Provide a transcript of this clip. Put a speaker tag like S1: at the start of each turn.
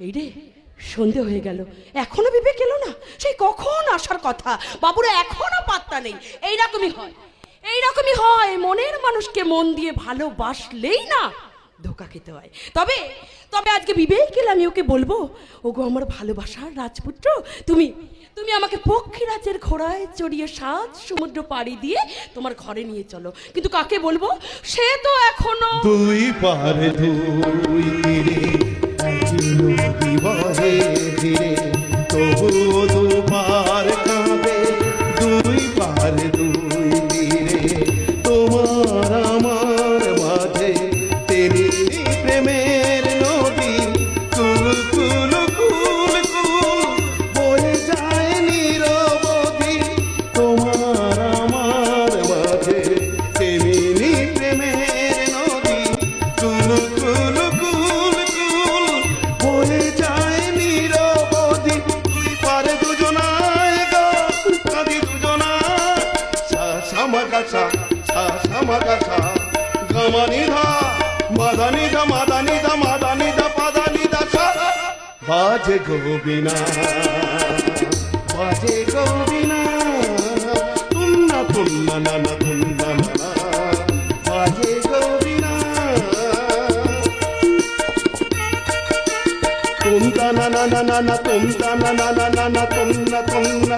S1: এই রে, সন্ধে হয়ে গেল। এখনও বিবেক এলো না? সেই কখন আসার কথা? বাবুরা, এখনও পাত্তা নেই। এইরকমই হয়। এইরকমই হয়। মনের মানুষকে মন দিয়ে ভালোবাসলেই না ধোকা খেতে হয়। তবে তবে আজকে বিবেক এলে আমি ওকে বলব, ওগো, আমার ভালোবাসার রাজপুত্র, তুমি তুমি আমাকে পক্ষীরাজের ঘোড়ায় চড়িয়ে সাত সমুদ্র পাড়ি দিয়ে তোমার ঘরে নিয়ে চলো। কিন্তু কাকে বলব? সে তো এখনও
S2: দুই পারে দুই কুল কুল কুল। বয়ে যায় নিরবধি মাদানি পাদানি বাজে গোবিনা। বাজে গোবিনা। তুন্না তুন্না নানা তুন্না তুমতা না না না না না তুমতা না না না না না তুম না তুম না